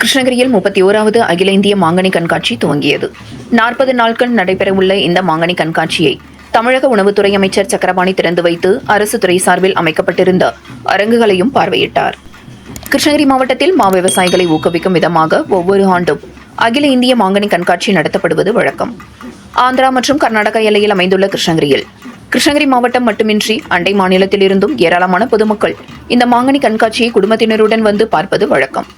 கிருஷ்ணகிரியில் முப்பத்தி ஓராவது அகில இந்திய மாங்கனி கண்காட்சி துவங்கியது. நாற்பது நாட்கள் நடைபெறவுள்ள இந்த மாங்கனி கண்காட்சியை தமிழக உணவுத்துறை அமைச்சர் சக்கரபாணி திறந்து வைத்து அரசு துறை சார்பில் அமைக்கப்பட்டிருந்த அரங்குகளையும் பார்வையிட்டார். கிருஷ்ணகிரி மாவட்டத்தில் மா விவசாயிகளை ஊக்குவிக்கும் விதமாக ஒவ்வொரு ஆண்டும் அகில இந்திய மாங்கனி கண்காட்சி நடத்தப்படுவது வழக்கம். ஆந்திரா மற்றும் கர்நாடக எல்லையில் அமைந்துள்ள கிருஷ்ணகிரியில் கிருஷ்ணகிரி மாவட்டம் மட்டுமின்றி அண்டை மாநிலத்திலிருந்தும் ஏராளமான பொதுமக்கள் இந்த மாங்கனி கண்காட்சியை குடும்பத்தினருடன் வந்து பார்ப்பது வழக்கம்.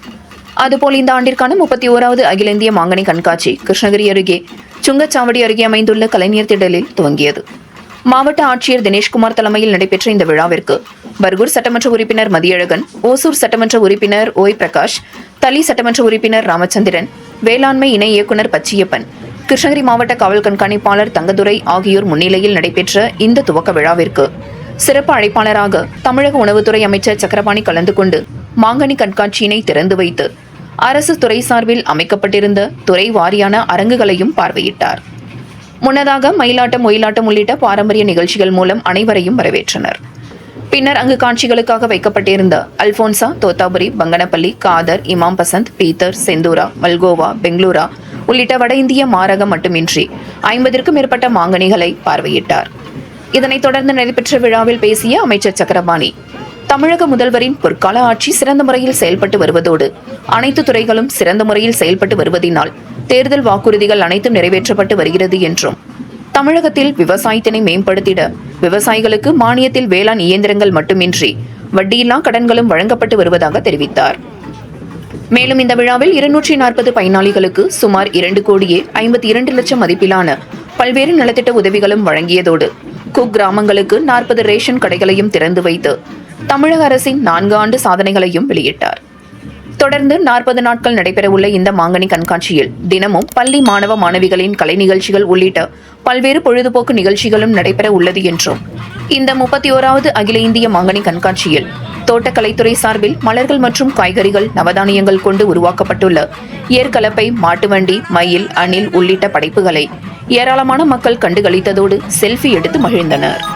அதுபோல் இந்த ஆண்டிற்கான முப்பத்தி ஓராவது அகில இந்திய மாங்கனி கண்காட்சி கிருஷ்ணகிரி அருகே சுங்கச்சாவடி அருகே அமைந்துள்ள கலைஞர் திடலில் துவங்கியது. மாவட்ட ஆட்சியர் தினேஷ்குமார் தலைமையில் நடைபெற்ற இந்த விழாவிற்கு பர்கூர் சட்டமன்ற உறுப்பினர் மதியழகன் ஓசூர் சட்டமன்ற உறுப்பினர் ஓய் பிரகாஷ் தளி சட்டமன்ற உறுப்பினர் ராமச்சந்திரன் வேளாண்மை இணை இயக்குனர் பச்சியப்பன் கிருஷ்ணகிரி மாவட்ட காவல் கண்காணிப்பாளர் தங்கதுரை ஆகியோர் முன்னிலையில் நடைபெற்ற இந்த துவக்க விழாவிற்கு சிறப்பு அழைப்பாளராக தமிழக உணவுத்துறை அமைச்சர் சக்கரபாணி கலந்து கொண்டு மாங்கனி கண்காட்சியினை திறந்து வைத்து அரசு துறை சார்பில் அமைக்கப்பட்டிருந்த துறை வாரியான அரங்குகளையும் பார்வையிட்டார். முன்னதாக மயிலாட்டம் ஒயிலாட்டம் உள்ளிட்ட பாரம்பரிய நிகழ்ச்சிகள் மூலம் அனைவரையும் வரவேற்றனர். பின்னர் அங்கு காட்சிகளுக்காக வைக்கப்பட்டிருந்த அல்போன்சா தோத்தாபுரி பங்கனப்பள்ளி காதர் இமாம் பசந்த் பீத்தர் செந்தூரா மல்கோவா பெங்களூரா உள்ளிட்ட வட இந்திய மாரகம் மட்டுமின்றி ஐம்பதிற்கும் மேற்பட்ட மாங்கனிகளை பார்வையிட்டார். இதனைத் தொடர்ந்து நடைபெற்ற விழாவில் பேசிய அமைச்சர் சக்கரபாணி தமிழக முதல்வரின் பொற்கால ஆட்சி சிறந்த முறையில் செயல்பட்டு வருவதோடு அனைத்து துறைகளும் சிறந்த முறையில் செயல்பட்டு வருவதினால் தேர்தல் வாக்குறுதிகள் அனைத்தும் நிறைவேற்றப்பட்டு வருகிறது என்றும் தமிழகத்தில் விவசாயத்தினை மேம்படுத்திட விவசாயிகளுக்கு மானியத்தில் வேளாண் இயந்திரங்கள் மட்டுமின்றி வட்டியில்லா கடன்களும் வழங்கப்பட்டு வருவதாக தெரிவித்தார். மேலும் இந்த விழாவில் இருநூற்றி நாற்பது பயனாளிகளுக்கு சுமார் இரண்டு கோடியே ஐம்பத்தி இரண்டு லட்சம் மதிப்பிலான பல்வேறு நலத்திட்ட உதவிகளும் வழங்கியதோடு குக் கிராமங்களுக்கு நாற்பது ரேஷன் கடைகளையும் திறந்து வைத்து தமிழக அரசின் நான்கு ஆண்டு சாதனைகளையும் வெளியிட்டார். தொடர்ந்து நாற்பது நாட்கள் நடைபெறவுள்ள இந்த மாங்கனி கண்காட்சியில் தினமும் பள்ளி மாணவ மாணவிகளின் கலை நிகழ்ச்சிகள் உள்ளிட்ட பல்வேறு பொழுதுபோக்கு நிகழ்ச்சிகளும் நடைபெற உள்ளது என்றும் இந்த முப்பத்தி ஓராவது அகில இந்திய மாங்கனி கண்காட்சியில் தோட்டக்கலைத்துறை சார்பில் மலர்கள் மற்றும் காய்கறிகள் நவதானியங்கள் கொண்டு உருவாக்கப்பட்டுள்ள ஏற்கலப்பை மாட்டுவண்டி மயில் அணில் உள்ளிட்ட படைப்புகளை ஏராளமான மக்கள் கண்டுகளித்ததோடு செல்ஃபி எடுத்து மகிழ்ந்தனர்.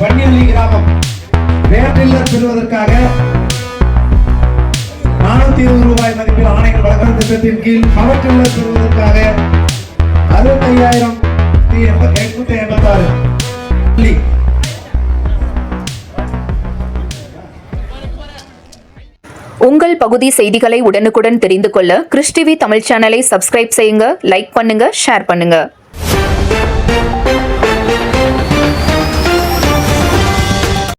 பெயர் கிராமம். வேற்றில்லர் பெறுவதற்காக நானூத்தி இருபது ரூபாய் மதிப்பில் ஆணைகள் வழங்கும் திட்டத்தின் கீழ் பவற்றில்லர் பெறுவதற்காக அறுபத்தையாயிரம் எட்நூத்தி எண்பத்தி ஆறு உங்கள் பகுதி செய்திகளை உடனுக்குடன் தெரிந்து கொள்ள கிறிஸ்டிவி தமிழ் சேனலை சப்ஸ்கிரைப் செய்யுங்க லைக் பண்ணுங்க ஷேர் பண்ணுங்க.